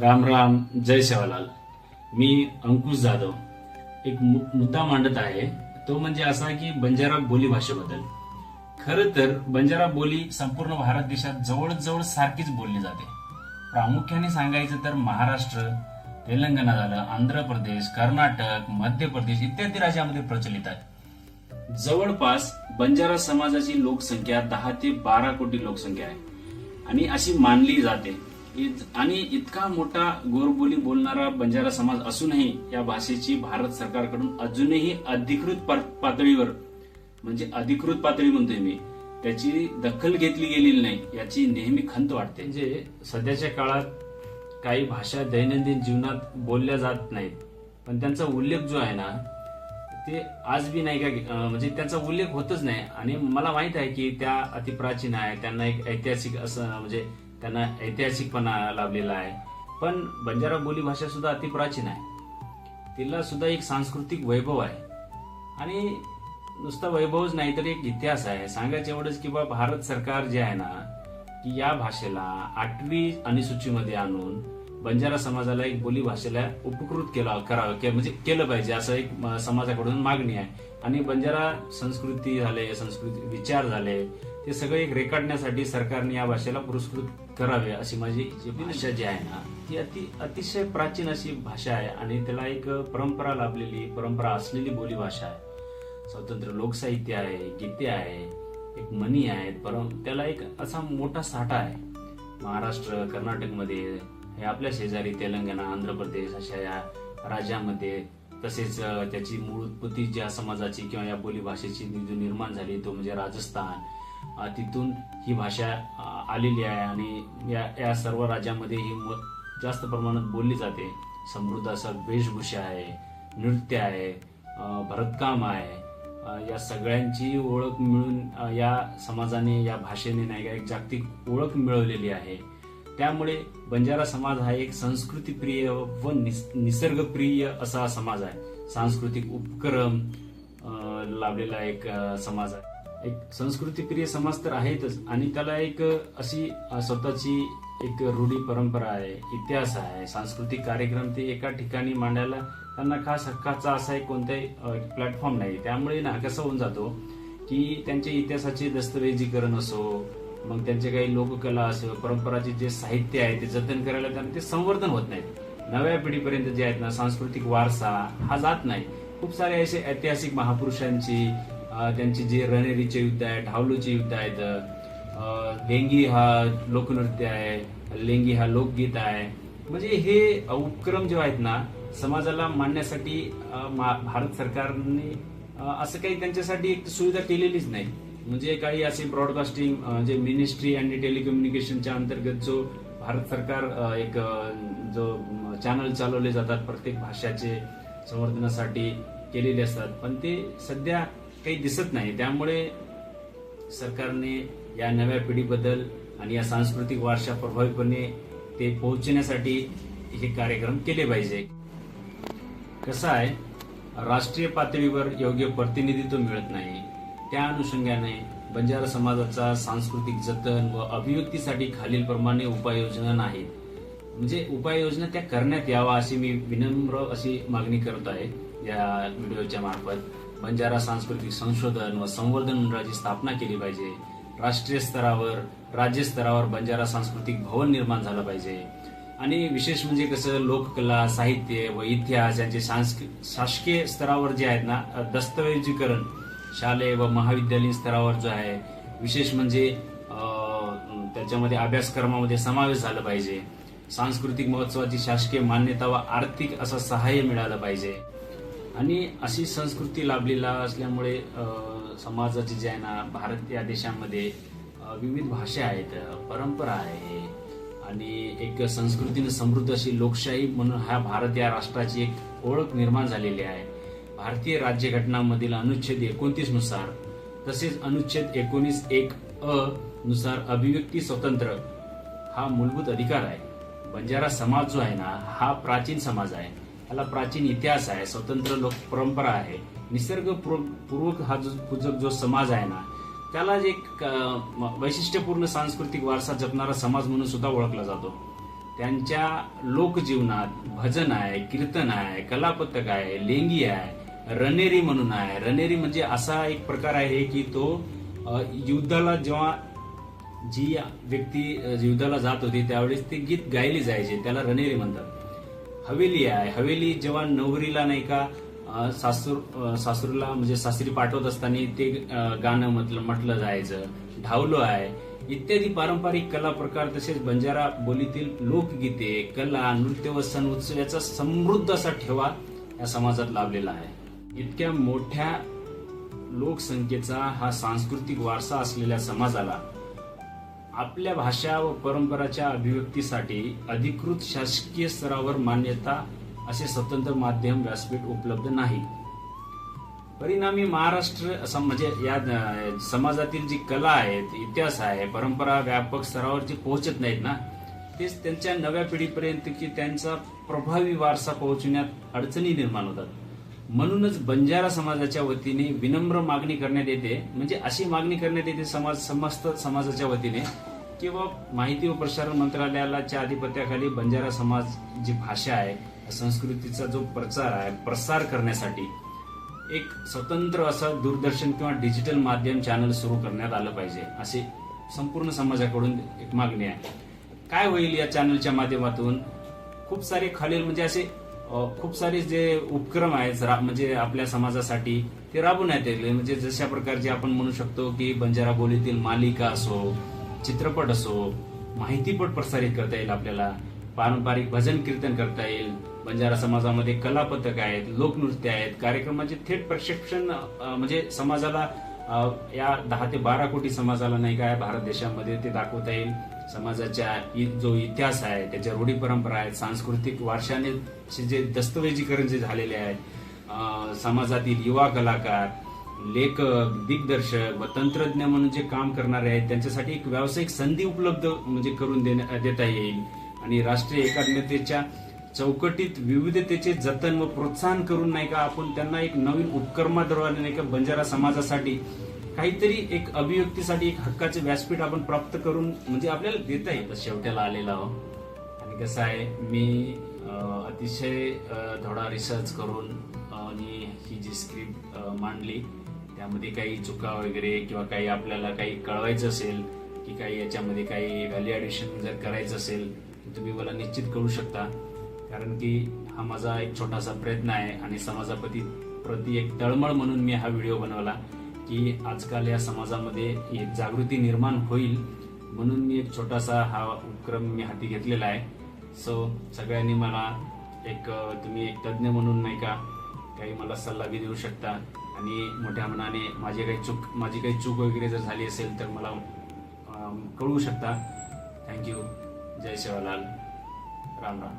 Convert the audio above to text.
राम राम जय सेवालाल मी अंकुश जाधव. एक मु- मुद्दा मांडत आहे. तो म्हणजे असा की बंजारा बोली भाषेबद्दल. खरं तर बंजारा बोली संपूर्ण भारत देशात जवळजवळ सारखीच बोलली जाते. प्रामुख्याने सांगायचं तर महाराष्ट्र तेलंगणा झालं आंध्र प्रदेश कर्नाटक मध्य प्रदेश इत्यादी राज्यामध्ये प्रचलित आहे. जवळपास बंजारा समाजाची लोकसंख्या दहा ते बारा कोटी लोकसंख्या आहे. आणि अशी मानली जाते. आणि इतका मोठा गोरबोली बोलणारा बंजारा समाज असूनही या भाषेची भारत सरकारकडून अजूनही अधिकृत पातळीवर म्हणजे अधिकृत पातळी म्हणतोय मी त्याची दखल घेतली गेलेली नाही याची नेहमी खंत वाटते. म्हणजे सध्याच्या काळात काही भाषा दैनंदिन जीवनात बोलल्या जात नाहीत. पण त्यांचा उल्लेख जो आहे ना ते आज बी नाही का म्हणजे त्यांचा उल्लेख होतच नाही. आणि मला माहीत आहे की त्या अतिप्राचीन आहे त्यांना एक ऐतिहासिक असं म्हणजे त्यांना ऐतिहासिकपणा लाभलेला आहे. पण बंजारा बोलीभाषा सुद्धा अतिप्राचीन आहे. तिला सुद्धा एक सांस्कृतिक वैभव आहे. आणि नुसता वैभवच नाही तर एक इतिहास आहे. सांगायचं एवढंच की बा भारत सरकार जे आहे ना की या भाषेला आठवी अनुसूचीमध्ये आणून बंजारा समाजाला एक बोली भाषेला उपकृत केला करावं के- म्हणजे केलं पाहिजे असं एक समाजाकडून मागणी आहे. आणि बंजारा संस्कृती झाले संस्कृती विचार झाले ते सगळे एक रेखाटण्यासाठी सरकारने या भाषेला पुरस्कृत करावे अशी माझी जी भाषा जी आहे ना ती अति अतिशय प्राचीन अशी भाषा आहे आणि त्याला एक परंपरा लाभलेली परंपरा असलेली बोली भाषा आहे. स्वतंत्र लोकसाहित्य आहे गीते आहे एक म्हणी आहेत परं त्याला एक असा मोठा साठा आहे. महाराष्ट्र कर्नाटकमध्ये हे आपल्या शेजारी तेलंगणा आंध्र प्रदेश अशा या राज्यामध्ये तसेच त्याची मूळ उत्पत्ती ज्या समाजाची किंवा या बोली भाषेची जो निर्माण झाली तो म्हणजे राजस्थान. तिथून ही भाषा आलेली आहे आणि या या सर्व राज्यामध्ये ही जास्त प्रमाणात बोलली जाते. समृद्ध असं वेशभूषा आहे नृत्य आहे भरतकाम आहे. या सगळ्यांची ओळख मिळून या समाजाने या भाषेने नाही का एक जागतिक ओळख मिळवलेली आहे. त्यामुळे बंजारा समाज हा एक संस्कृतीप्रिय व निस- निसर्गप्रिय असा समाज आहे. सांस्कृतिक उपक्रम लाभलेला एक समाज आहे. एक संस्कृतीप्रिय समाज तर आहेतच. आणि त्याला एक अशी स्वतःची एक रूढी परंपरा आहे इतिहास आहे सांस्कृतिक कार्यक्रम ते एका ठिकाणी मांडायला त्यांना खास हक्काचा असा एक कोणताही प्लॅटफॉर्म नाही. त्यामुळे ना कसं होऊन जातो की त्यांच्या इतिहासाचे दस्तवेजीकरण असो मग त्यांचे काही लोककला असो परंपराचे जे साहित्य आहे ते जतन करायला त्यांना ते संवर्धन होत नाही नव्या पिढीपर्यंत जे आहेत ना सांस्कृतिक वारसा हा जात नाही. खूप सारे असे ऐतिहासिक महापुरुषांची त्यांचे जे रणेरीचे युद्ध आहे ढावलूचे युद्ध आहेत लेंगी हा लोकनृत्य आहे लेंगी हा लोकगीत आहे. म्हणजे हे उपक्रम जे आहेत ना समाजाला मांडण्यासाठी मा- भारत सरकारने असं काही त्यांच्यासाठी एक सुविधा केलेलीच नाही. म्हणजे काही असे ब्रॉडकास्टिंग जे मिनिस्ट्री आणि टेलिकम्युनिकेशनच्या अंतर्गत जो भारत सरकार एक जो चॅनल चालवले जातात प्रत्येक भाषाचे संवर्धनासाठी केलेले असतात. पण ते सध्या काही दिसत नाही. त्यामुळे सरकारने या नव्या पिढीबद्दल आणि या सांस्कृतिक वारशा प्रभावीपणे ते पोहोचण्यासाठी हे कार्यक्रम केले पाहिजे. कसं आहे राष्ट्रीय पातळीवर योग्य प्रतिनिधित्व मिळत नाही. त्या अनुषंगाने बंजारा समाजाचा सांस्कृतिक जतन व अभिव्यक्तीसाठी खालीलप्रमाणे उपाययोजना नाहीत. म्हणजे उपाययोजना त्या करण्यात यावा अशी मी विनम्र अशी मागणी करत आहे या व्हिडिओच्या मार्फत. बंजारा सांस्कृतिक संशोधन व संवर्धन मंडळाची स्थापना केली पाहिजे. राष्ट्रीय स्तरावर राज्य स्तरावर बंजारा सांस्कृतिक भवन निर्माण झालं पाहिजे. आणि विशेष म्हणजे कसं लोककला साहित्य व इतिहास यांचे शासकीय स्तरावर जे आहेत ना दस्तऐवजीकरण शालेय व महाविद्यालयीन स्तरावर जो आहे विशेष म्हणजे त्याच्यामध्ये अभ्यासक्रमामध्ये समावेश झाला पाहिजे. सांस्कृतिक महोत्सवाची शासकीय मान्यता व आर्थिक असं सहाय्य मिळालं पाहिजे. आणि अशी संस्कृती लाभलेला असल्यामुळे समाजाची जे आहे ना भारत या देशामध्ये विविध भाषा आहेत परंपरा आहे आणि एक संस्कृतीने समृद्ध अशी लोकशाही म्हणून हा भारत या राष्ट्राची एक ओळख निर्माण झालेली आहे. भारतीय राज्यघटनामधील अनुच्छेद एकोणतीसनुसार तसेच अनुच्छेद एकोणीस एक अ नुसार अभिव्यक्ती स्वतंत्र हा मूलभूत अधिकार आहे. बंजारा समाज जो आहे ना हा प्राचीन समाज आहे. याला प्राचीन इतिहास आहे स्वतंत्र लोक परंपरा आहे. निसर्ग पूर्वक हा जो पूजक जो समाज आहे ना त्याला जे एक वैशिष्ट्यपूर्ण सांस्कृतिक वारसा जपणारा समाज म्हणून सुद्धा ओळखला जातो. त्यांच्या लोकजीवनात भजन आहे कीर्तन आहे कलापथक आहे लेंगी आहे रनेरी म्हणून आहे. रनेरी म्हणजे असा एक प्रकार आहे की तो युद्धाला जेव्हा जी व्यक्ती युद्धाला जात होती त्यावेळेस ते गीत गायले जायचे त्याला रनेरी म्हणतात. हवेली आहे. हवेली जेव्हा नवरीला नाही का सासूर सासूरला म्हणजे सासरी पाठवत असताना ते गाणं म्हटलं म्हटलं जायचं. ढावलो आहे. इत्यादी पारंपरिक कला प्रकार तसेच बंजारा बोलीतील लोकगीते कला नृत्य व सण उत्सव याचा समृद्ध असा ठेवा या समाजात लाभलेला आहे. इतक्या मोठ्या लोकसंख्येचा हा सांस्कृतिक वारसा असलेल्या समाजाला आपल्या भाषा व परंपराच्या अभिव्यक्तीसाठी अधिकृत शासकीय स्तरावर मान्यता असे स्वतंत्र माध्यम व्यासपीठ उपलब्ध नाही. परिणामी महाराष्ट्र म्हणजे या समाजातील जी कला आहेत इतिहास आहे परंपरा व्यापक स्तरावर जी पोहोचत नाहीत ना तेच त्यांच्या नव्या पिढीपर्यंत की त्यांचा प्रभावी वारसा पोहोचण्यात अडचणी निर्माण होतात. म्हणूनच बंजारा समाजाच्या वतीने विनम्र मागणी करण्यात येते म्हणजे अशी मागणी करण्यात येते समाज समस्त समाजाच्या वतीने किंवा माहिती व प्रसारण मंत्रालयाच्या अधिपत्याखाली बंजारा समाज जी भाषा आहे संस्कृतीचा जो प्रचार आहे प्रसार करण्यासाठी एक स्वतंत्र असं दूरदर्शन किंवा डिजिटल माध्यम चॅनल सुरू करण्यात आलं पाहिजे असे संपूर्ण समाजाकडून एक मागणी आहे. काय होईल या चॅनलच्या माध्यमातून? खूप सारे खालील म्हणजे असे खूप सारे जे उपक्रम आहेत म्हणजे आपल्या समाजासाठी ते राबवण्यात येईल. म्हणजे जशा प्रकारचे आपण म्हणू शकतो की बंजारा बोलीतील मालिका असो चित्रपट असो माहितीपट प्रसारित करता येईल आपल्याला. पारंपरिक भजन कीर्तन करता येईल. बंजारा समाजामध्ये कलापथक आहेत लोकनृत्य आहेत. कार्यक्रमाचे थेट प्रशिक्षण म्हणजे समाजाला या दहा ते बारा कोटी समाजाला नाही काय भारत देशामध्ये ते दाखवता येईल. समाजाच्या जो इतिहास आहे त्याच्या रूढी परंपरा आहेत सांस्कृतिक वारशाने जे दस्तवेजीकरण जे झालेले आहेत समाजातील युवा कलाकार लेखक दिग्दर्शक व तंत्रज्ञ म्हणून जे काम करणारे आहेत त्यांच्यासाठी एक व्यावसायिक संधी उपलब्ध म्हणजे करून देण्या- देता येईल. आणि राष्ट्रीय एकात्मतेच्या चौकटीत विविधतेचे जतन व प्रोत्साहन करून नाही का आपण त्यांना एक नवीन उपक्रमाद्वारे नाही का बंजारा समाजासाठी काहीतरी एक अभिव्यक्तीसाठी एक हक्काचे व्यासपीठ आपण प्राप्त करून म्हणजे आपल्याला देता येईल शेवट्याला आलेला आहो. आणि कसं आहे मी अतिशय थोडा रिसर्च करून आणि ही जी स्क्रिप्ट मांडली त्यामध्ये काही चुका वगैरे किंवा काही आपल्याला काही कळवायचं असेल की काही याच्यामध्ये काही व्हॅल्यू ॲडिशन जर करायचं असेल तर तुम्ही मला निश्चित कळू शकता. कारण की हा माझा एक छोटासा प्रयत्न आहे आणि समाजाप्रती प्रति एक तळमळ म्हणून मी हा व्हिडिओ बनवला की आजकाल या समाजामध्ये एक जागृती निर्माण होईल म्हणून मी एक छोटासा हा उपक्रम मी हाती घेतलेला आहे. सो सगळ्यांनी मला एक तुम्ही एक तज्ज्ञ म्हणून नाही का काही मला सल्ला बी देऊ शकता. आणि मोठ्या मनाने माझी काही चूक माझी काही चूक वगैरे जर झाली असेल तर मला कळवू शकता. थँक्यू जय सेवालाल राम राम.